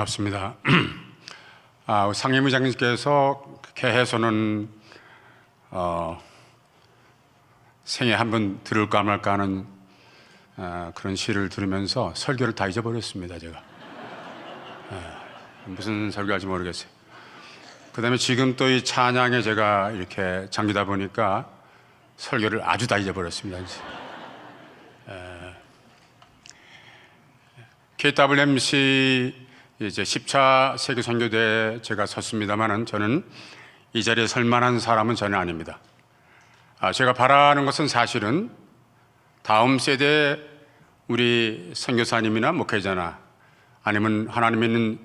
네, 반갑습니다. 아, 상임의장님께서 개해서는 어, 생애 한 번 들을까 말까 하는 아, 그런 시를 들으면서 설교를 다 잊어버렸습니다, 제가. 아, 무슨 설교할지 모르겠어요. 그 다음에 지금 또 이 찬양에 제가 이렇게 잠기다 보니까 설교를 아주 다 잊어버렸습니다. 이제. KWMC 이제 10차 세계 선교대에 제가 섰습니다만은 저는 이 자리에 설 만한 사람은 전혀 아닙니다. 아, 제가 바라는 것은 사실은 다음 세대 우리 선교사님이나 목회자나 아니면 하나님 있는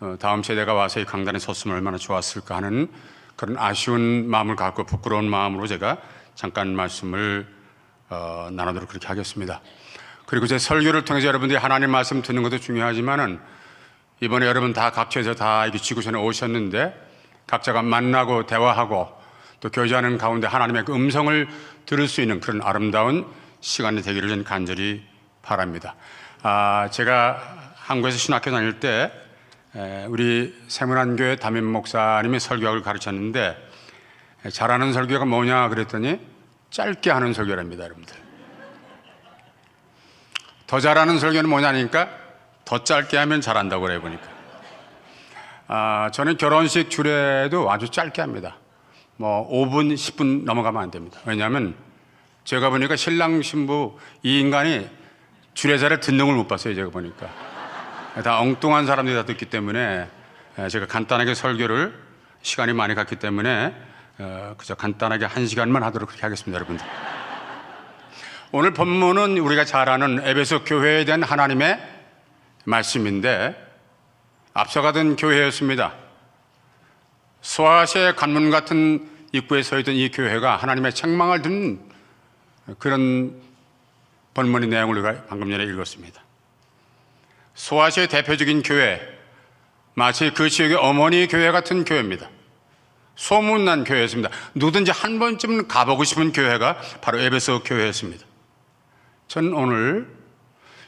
어, 다음 세대가 와서 이 강단에 섰으면 얼마나 좋았을까 하는 그런 아쉬운 마음을 갖고 부끄러운 마음으로 제가 잠깐 말씀을 어, 나누도록 그렇게 하겠습니다. 그리고 제 설교를 통해서 여러분들이 하나님 말씀 듣는 것도 중요하지만은 이번에 여러분 다 각처에서 다 이렇게 지구촌에 오셨는데 각자가 만나고 대화하고 또 교제하는 가운데 하나님의 그 음성을 들을 수 있는 그런 아름다운 시간이 되기를 간절히 바랍니다. 아, 제가 한국에서 신학교 다닐 때 에, 우리 세문안교회 담임 목사님이 설교학을 가르쳤는데 에, 잘하는 설교가 뭐냐 그랬더니 짧게 하는 설교랍니다, 여러분들. 더 잘하는 설교는 뭐냐니까 더 짧게 하면 잘한다고 그래 보니까. 아, 저는 결혼식 주례도 아주 짧게 합니다. 뭐 5분, 10분 넘어가면 안 됩니다. 왜냐하면 제가 보니까 신랑 신부 이 인간이 주례자를 듣는 걸 못 봤어요. 제가 보니까 다 엉뚱한 사람들이 다 듣기 때문에 에, 제가 간단하게 설교를 시간이 많이 갔기 때문에 어, 그저 간단하게 한 시간만 하도록 그렇게 하겠습니다, 여러분들. 오늘 본문은 우리가 잘 아는 에베소 교회에 대한 하나님의 말씀인데 앞서가던 교회였습니다. 소아시의 관문 같은 입구에 서 있던 이 교회가 하나님의 책망을 듣는 그런 본문의 내용을 우리가 방금 전에 읽었습니다. 소아시의 대표적인 교회, 마치 그 지역의 어머니 교회 같은 교회입니다. 소문난 교회였습니다. 누구든지 한 번쯤은 가보고 싶은 교회가 바로 에베소 교회였습니다. 저는 오늘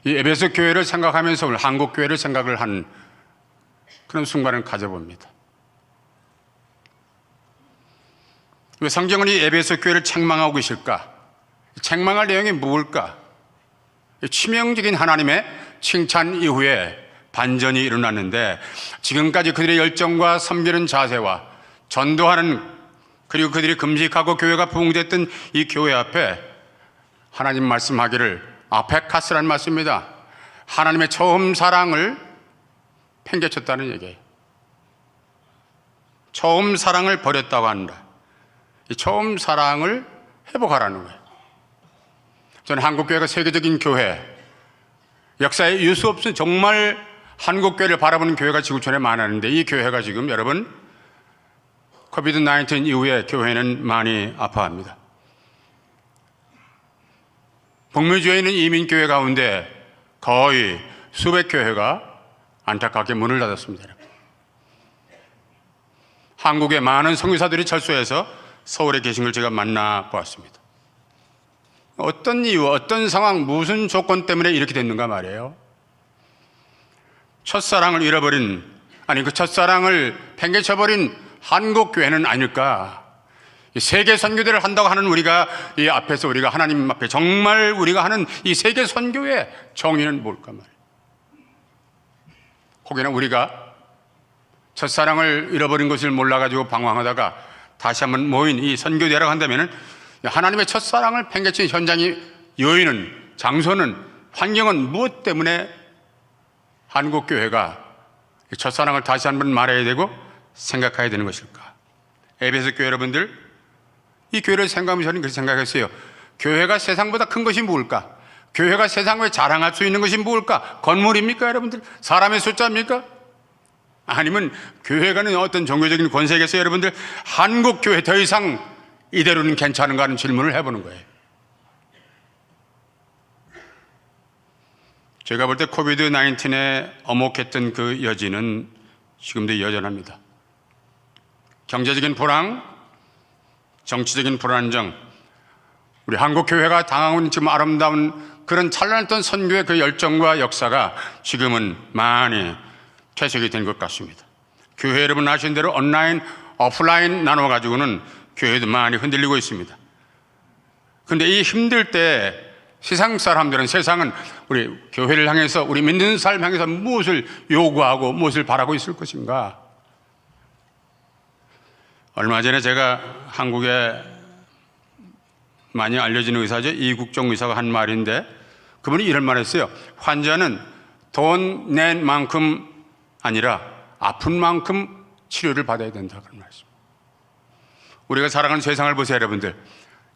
이 에베소 교회를 생각하면서 오늘 한국 교회를 생각을 한 그런 순간을 가져봅니다. 왜 성경은 이 에베소 교회를 책망하고 계실까? 책망할 내용이 무엇일까? 치명적인 하나님의 칭찬 이후에 반전이 일어났는데 지금까지 그들의 열정과 섬기는 자세와 전도하는 그리고 그들이 금식하고 교회가 부흥됐던 이 교회 앞에 하나님 말씀하기를 아페카스라는 말씀입니다. 하나님의 처음 사랑을 팽개쳤다는 얘기예요. 처음 사랑을 버렸다고 한다. 이 처음 사랑을 회복하라는 거예요. 저는 한국교회가 세계적인 교회, 역사에 이을 수 없은 정말 한국교회를 바라보는 교회가 지구촌에 많았는데 이 교회가 지금 여러분 코비드 19 이후에 교회는 많이 아파합니다. 북미주에 있는 이민교회 가운데 거의 수백 교회가 안타깝게 문을 닫았습니다. 한국의 많은 성교사들이 철수해서 서울에 계신 걸 제가 만나 보았습니다. 어떤 이유, 어떤 상황, 무슨 조건 때문에 이렇게 됐는가 말이에요. 첫사랑을 잃어버린, 아니 그 첫사랑을 팽개쳐버린 한국교회는 아닐까. 이 세계 선교대를 한다고 하는 우리가 이 앞에서 우리가 하나님 앞에 정말 우리가 하는 이 세계 선교의 정의는 뭘까 말이에요. 혹여나 우리가 첫사랑을 잃어버린 것을 몰라가지고 방황하다가 다시 한번 모인 이 선교대라고 한다면은 하나님의 첫사랑을 팽개친 현장이 요인은 장소는 환경은 무엇 때문에 한국 교회가 첫사랑을 다시 한번 말해야 되고 생각해야 되는 것일까? 에베소 교회 여러분들 이 교회를 생각하면서 저는 그렇게 생각했어요. 교회가 세상보다 큰 것이 무엇일까? 교회가 세상에 자랑할 수 있는 것이 무엇일까? 건물입니까, 여러분들? 사람의 숫자입니까? 아니면 교회가는 어떤 종교적인 권세겠어요, 여러분들? 한국 교회 더 이상 이대로는 괜찮은가 하는 질문을 해보는 거예요. 제가 볼 때 코비드 19에 어목했던 그 여지는 지금도 여전합니다. 경제적인 불황, 정치적인 불안정, 우리 한국 교회가 당하고 지금 아름다운 그런 찬란했던 선교의 그 열정과 역사가 지금은 많이 퇴색이 된 것 같습니다. 교회 여러분 아시는 대로 온라인, 오프라인 나눠 가지고는 교회도 많이 흔들리고 있습니다. 근데 이 힘들 때 세상 사람들은 세상은 우리 교회를 향해서 우리 믿는 삶 향해서 무엇을 요구하고 무엇을 바라고 있을 것인가? 얼마 전에 제가 한국에 많이 알려진 의사죠. 이국종 의사가 한 말인데 그분이 이런 말 했어요. 환자는 돈 낸 만큼 아니라 아픈 만큼 치료를 받아야 된다. 그런 말씀. 우리가 살아가는 세상을 보세요, 여러분들.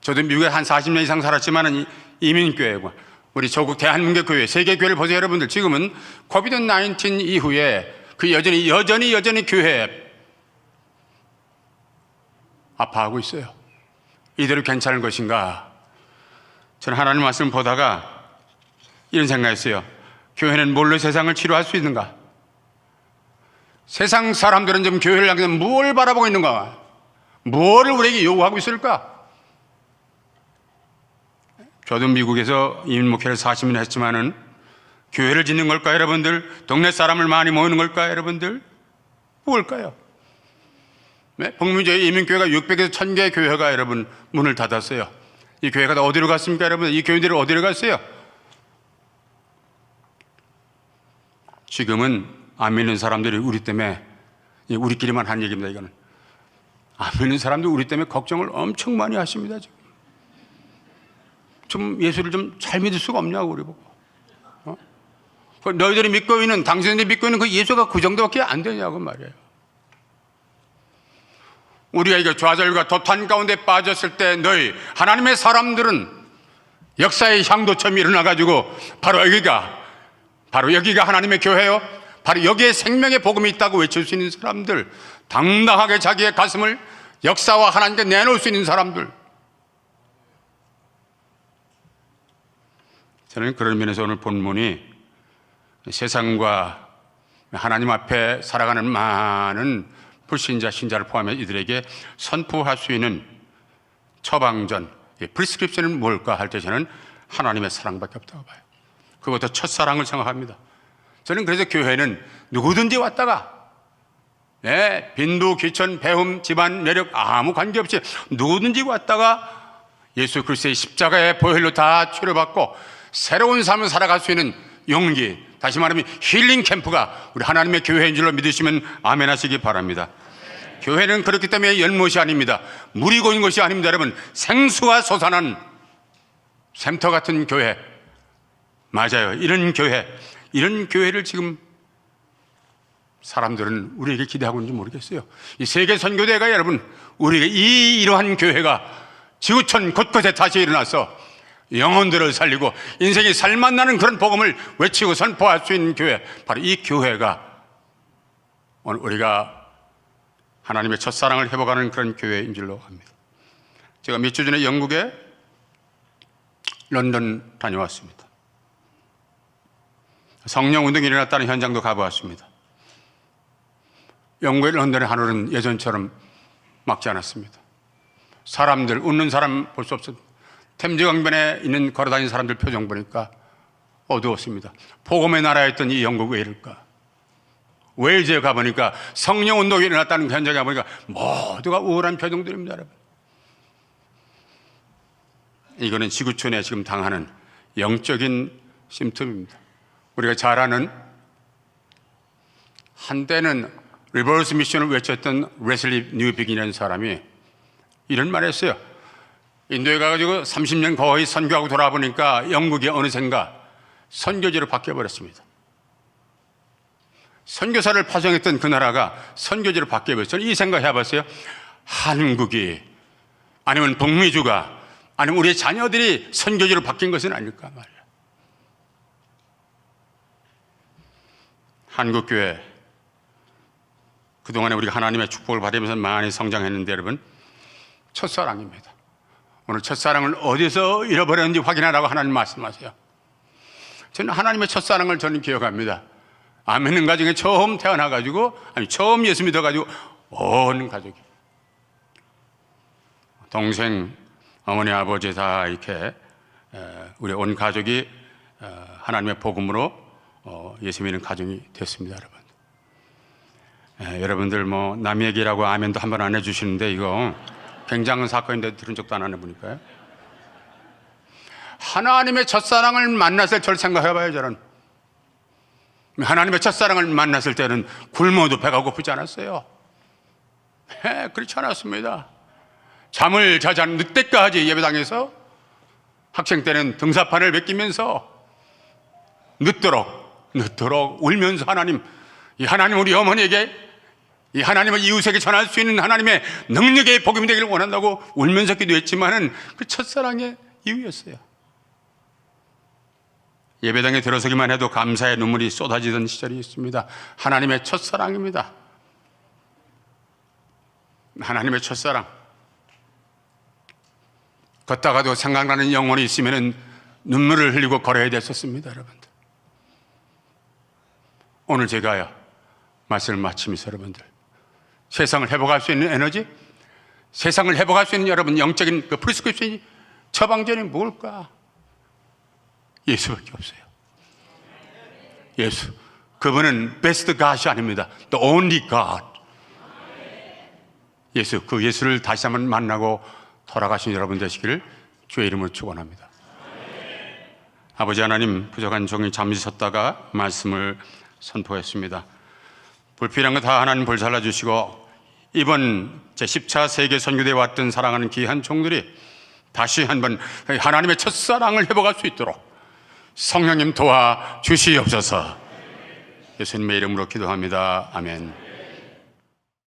저도 미국에 한 40년 이상 살았지만은 이민교회고 우리 조국 대한민국 교회, 세계 교회를 보세요, 여러분들. 지금은 코비드 19 이후에 그 여전히 여전히 여전히 교회 아파하고 있어요. 이대로 괜찮은 것인가? 저는 하나님 말씀 보다가 이런 생각했어요. 교회는 뭘로 세상을 치료할 수 있는가? 세상 사람들은 지금 교회를 향해서 뭘 바라보고 있는가? 뭐를 우리에게 요구하고 있을까? 저도 미국에서 이민 목회를 40년 했지만은 교회를 짓는 걸까요, 여러분들? 동네 사람을 많이 모이는 걸까요, 여러분들? 뭘까요? 네? 북민주의 이민교회가 600에서 1000개의 교회가 여러분 문을 닫았어요. 이 교회가 다 어디로 갔습니까, 여러분? 이 교회들이 어디로 갔어요? 지금은 안 믿는 사람들이 우리 때문에 이 우리끼리만 한 얘기입니다, 이거는. 안 믿는 사람들 우리 때문에 걱정을 엄청 많이 하십니다, 지금. 좀 예수를 좀 잘 믿을 수가 없냐고 우리 보고. 어? 그 너희들이 믿고 있는 당신들이 믿고 있는 그 예수가 그 정도밖에 안 되냐고 말이에요. 우리가 이거 좌절과 도탄 가운데 빠졌을 때 너희 하나님의 사람들은 역사의 향도점이 일어나 가지고 바로 여기가 바로 여기가 하나님의 교회요. 바로 여기에 생명의 복음이 있다고 외칠 수 있는 사람들, 당당하게 자기의 가슴을 역사와 하나님께 내놓을 수 있는 사람들. 저는 그런 면에서 오늘 본문이 세상과 하나님 앞에 살아가는 많은 불신자, 신자를 포함해 이들에게 선포할 수 있는 처방전, 프리스크립션은 뭘까 할 때 저는 하나님의 사랑밖에 없다고 봐요. 그것도 첫사랑을 생각합니다. 저는 그래서 교회는 누구든지 왔다가 예, 빈도, 귀천, 배움, 집안, 매력 아무 관계없이 누구든지 왔다가 예수 그리스도의 십자가의 보혈로 다 치료받고 새로운 삶을 살아갈 수 있는 용기, 다시 말하면 힐링 캠프가 우리 하나님의 교회인 줄로 믿으시면 아멘 하시기 바랍니다. 교회는 그렇기 때문에 연못이 아닙니다. 물이 고인 것이 아닙니다. 여러분, 생수가 솟아난 샘터 같은 교회. 맞아요. 이런 교회, 이런 교회를 지금 사람들은 우리에게 기대하고 있는지 모르겠어요. 이 세계 선교대가 여러분, 우리에게 이 이러한 교회가 지구촌 곳곳에 다시 일어나서 영혼들을 살리고 인생이 살맛나는 그런 복음을 외치고 선포할 수 있는 교회, 바로 이 교회가 오늘 우리가 하나님의 첫사랑을 회복하는 그런 교회인 줄로 압니다. 제가 몇 주 전에 영국에 런던 다녀왔습니다. 성령 운동이 일어났다는 현장도 가보았습니다. 영국의 런던의 하늘은 예전처럼 막지 않았습니다. 사람들, 웃는 사람 볼 수 없었 템즈 강변에 있는 걸어다니는 사람들 표정 보니까 어두웠습니다. 복음의 나라였던 이 영국 왜 이럴까? 웨일즈에 가보니까 성령 운동이 일어났다는 현장에 가보니까 모두가 우울한 표정들입니다, 여러분. 이거는 지구촌에 지금 당하는 영적인 심틈입니다. 우리가 잘 아는 한때는 리버스 미션을 외쳤던 레슬리 뉴빅이라는 사람이 이런 말을 했어요. 인도에 가가지고 30년 거의 선교하고 돌아보니까 영국이 어느샌가 선교지로 바뀌어버렸습니다. 선교사를 파송했던 그 나라가 선교지로 바뀌어버렸어요. 이 생각 해봤어요. 한국이 아니면 북미주가 아니면 우리의 자녀들이 선교지로 바뀐 것은 아닐까 말이야. 한국교회 그동안에 우리가 하나님의 축복을 받으면서 많이 성장했는데 여러분 첫사랑입니다. 오늘 첫사랑을 어디서 잃어버렸는지 확인하라고 하나님 말씀하세요. 저는 하나님의 첫사랑을 저는 기억합니다. 안 믿는 가정에 처음 태어나가지고, 아니, 처음 예수 믿어가지고, 온 가족이. 동생, 어머니, 아버지 다 이렇게, 우리 온 가족이 하나님의 복음으로 어, 예수 믿는 가정이 됐습니다, 여러분. 예, 여러분들 뭐 남 얘기라고 아멘도 한 번 안 해주시는데 이거 굉장한 사건인데 들은 적도 안 하네 보니까요. 하나님의 첫사랑을 만났을 절 생각해봐요 저는. 하나님의 첫사랑을 만났을 때는 굶어도 배가 고프지 않았어요. 예, 그렇지 않았습니다. 잠을 자지 않는 늦때까지 예배당에서 학생 때는 등사판을 베끼면서 늦도록 늦도록 울면서 하나님 이 하나님 우리 어머니에게 이 하나님을 이웃에게 전할 수 있는 하나님의 능력의 복음이 되기를 원한다고 울면서 기도했지만은 그 첫사랑의 이유였어요. 예배당에 들어서기만 해도 감사의 눈물이 쏟아지던 시절이 있습니다. 하나님의 첫사랑입니다. 하나님의 첫사랑. 걷다가도 생각나는 영혼이 있으면 눈물을 흘리고 걸어야 됐었습니다, 여러분들. 오늘 제가요, 말씀을 마치면서 여러분들, 세상을 회복할 수 있는 에너지, 세상을 회복할 수 있는 여러분 영적인 그 프리스크립션이 처방전이 뭘까? 예수밖에 없어요. 예수. 그분은 베스트 갓이 아닙니다. The only God. 예수. 그 예수를 다시 한번 만나고 돌아가신 여러분 되시기를 주의 이름으로 축원합니다. 아버지 하나님 부족한 종이 잠시 섰다가 말씀을 선포했습니다. 불필요한 거 다 하나님 불살라 주시고 이번 제 10차 세계 선교대에 왔던 사랑하는 귀한 종들이 다시 한번 하나님의 첫사랑을 회복할 수 있도록 성령님 도와 주시옵소서. 예수님의 이름으로 기도합니다. 아멘.